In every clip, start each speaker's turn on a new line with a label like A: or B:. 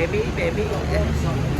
A: baby baby ค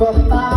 B: กดตา